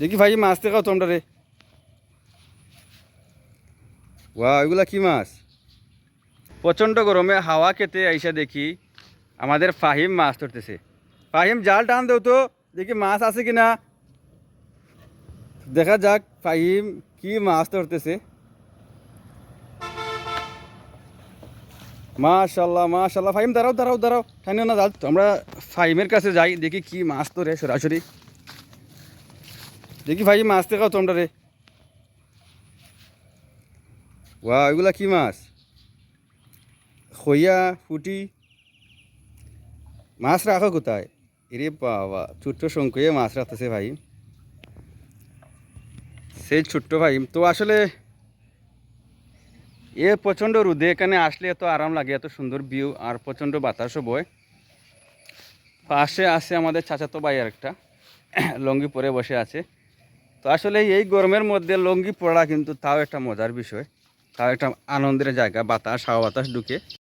দেখি ভাই, মাছ দেখাও তোমরা রে। ওয়া এগুলা কি মাছ? প্রচণ্ড গরমে হাওয়া খেতে আইসা দেখি আমাদের ফাহিম মাছ ধরতেছে। ফাহিম, জাল টান দেও তো, দেখি মাছ আছে কি না দেখা যাক ফাহিম কি মাছ ধরতেছে। মাশাল্লাহ মাশাল্লাহ। ফাহিম, দাঁড়াও দাঁড়াও দাঁড়াও। ঠানিও না জাল আমরা ফাহিমের কাছে যাই, দেখি কি মাছ ধরে সরাসরি। দেখি ভাই, মাছ দেখাও তোমরা রে। ওয়া, এগুলা কি মাছ? খইয়া, ফুটি। মাছ রাখো কোথায়? এরে বাবা, ছোট্ট শঙ্কুয়ে মাছ রাখতেছে ভাই। সেই ছোট্ট ভাই, তো আসলে এ প্রচণ্ড রোদে এখানে আসলে এত আরাম লাগে, এত সুন্দর ভিউ আর প্রচণ্ড বাতাসও বয়। পাশে আছে আমাদের চাচাতো ভাই আর একটা লঙ্গি পরে বসে আছে। তো আসলে এই গরমের মধ্যে লঙ্গি পড়া কিন্তু তাও একটা মজার বিষয়। তাও একটা আনন্দের জায়গা, বাতাস, হাওয়া বাতাস ঢুকে।